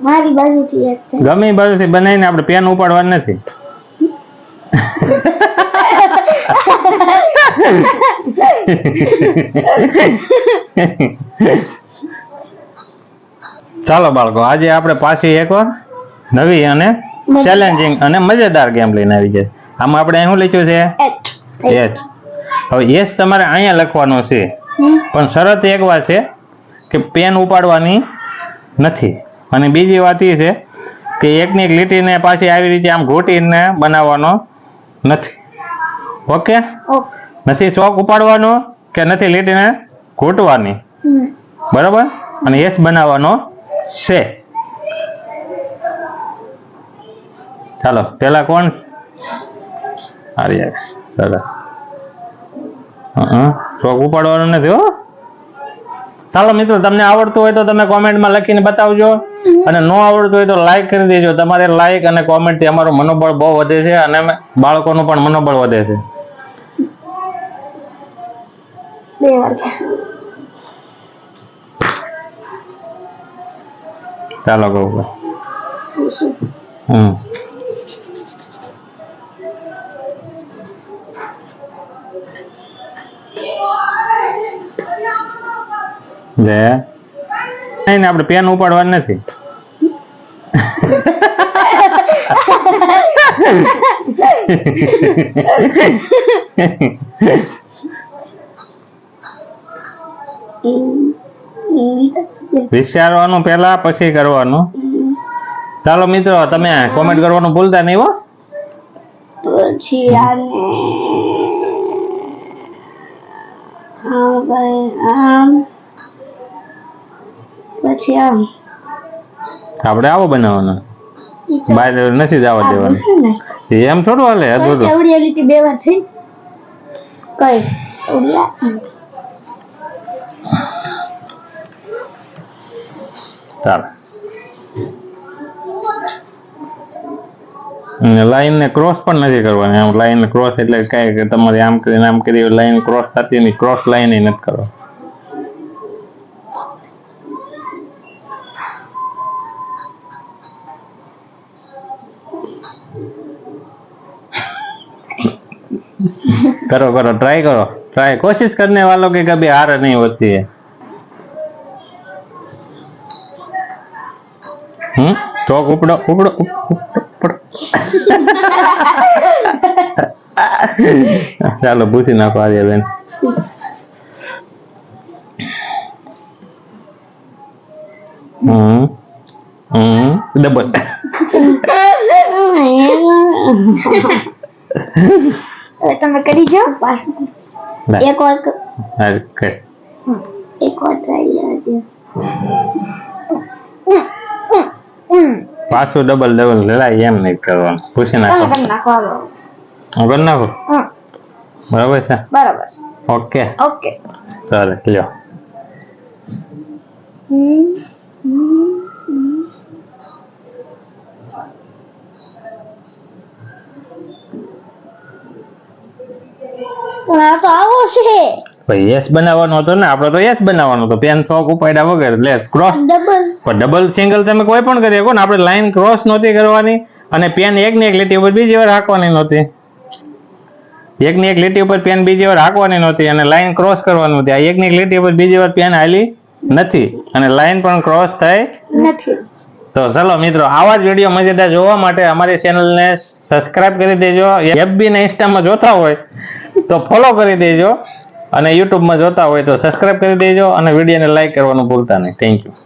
મારી બાજુથી એક છે. ગમે એ બાજુથી બનાવીને આપણે પેન ઉપાડવા નથી. ચાલો બાળકો આજે આપણે પાછી એક નવી અને ચેલેન્જિંગ અને મજેદાર ગેમ લઈને આવી છે આમાં આપણે શું લખ્યું છે? યસ હવે યસ તમારે અહીંયા લખવાનો છે. પણ શરત એક વાર છે કે પેન ઉપાડવાની નથી. અને બીજી વાત એ છે કે એકની એક લીટીને પાછી આવી રીતે આમ ઘૂંટીને બનાવવાનો નથી. ઓકે? નથી ચોક ઉપાડવાનો કે નથી લીટીને ઘૂંટવાની? બરોબર? અને એસ બનાવવાનો છે. ચાલો પેલા કોણ? આર્ય દાદા હા ચોક ઉપાડવાનો નથી હો. ચાલો મિત્રો તમને આવડતું હોય તો તમે કોમેન્ટમાં લખીને બતાવજો. અને ન આવડતું હોય તો લાઈક કરી દેજો. તમારે લાઈક અને કોમેન્ટથી અમારું મનોબળ બહુ વધે છે અને બાળકોનું પણ મનોબળ વધે છે. ચાલો કહું. હમ. જે નહીં આપણે પેન ઉપાડવા નથી. વિચારવાનું પહેલા, પછી કરવાનું. ચાલો મિત્રો, તમે કોમેન્ટ કરવાનું ભૂલતા નહીં હો. પછી આને આમ પછી આમ. આપણે આવો બનાવવાનો. બહાર નથી જવા દેવાનું. એમ થોડું હાલે અધૂરું. એવડી લીટી બે વાર થઈ. કઈ? ચાલો. લાઈન ને ક્રોસ પણ નથી કરવાની. આમ લાઈન ક્રોસ એટલે કઈ કે તમારે આમ કરીને આમ કરી લાઈન ક્રોસ થતી ક્રોસ લાઈન નથી કરો करो करो ट्राई करो ट्राई कोशिश करने वालों की कभी हार नहीं होती है हम्म चौक उपड़ो उपड़ो उप- उप- उपड़ो ચાલો પૂછી નાખો આર્યબેન હમ હમ ડબલ હવે તમે કરી જાઓ પાછું એક વાર ક- ઓકે એક વાર ટ્રાય લેજો પાછું ડબલ ડબલ લડાઈ એમ નહીં કરવાનું પૂછી તમે નાખો કરી નાખો હાલો હું કરી નાખું હમ, બરાબર છે બરાબર ઓકે ઓકે ચાલે લ્યો હમ, હમ, હમ. પણ આ તો આવો છે. ભાઈ યસ બનાવવાનો હતો ને આપણે તો યસ બનાવવાનો હતો. પેન ચોક ઉપાડ્યા વગર. લે ક્રોસ ડબલ પણ ડબલ સિંગલ તમે કોઈ પણ કરી શકો ને આપણે લાઈન ક્રોસ નહોતી કરવાની અને પેન એક ની એક લીટી ઉપર બીજી વાર હાંકવાની નહોતી. એક ની એક લીટી ઉપર પેન બીજી વાર હાંકવાની નહોતી અને લાઈન ક્રોસ કરવાનું હતી આ એક ની એક લીટી ઉપર બીજી વાર પેન હાલી નથી અને લાઈન પણ ક્રોસ થાય નથી. તો ચલો મિત્રો આવા જ વીડિયો મજેદાર જોવા માટે અમારી ચેનલને સબસ્ક્રાઇબ કરી દેજો. એફબી ને ઇન્સ્ટામાં જોતા હોય તો ફોલો કરી દેજો. અને યુટ્યુબમાં જોતા હોય તો સબસ્ક્રાઇબ કરી દેજો અને વિડીયોને લાઇક કરવાનું ભૂલતા નહીં. Thank you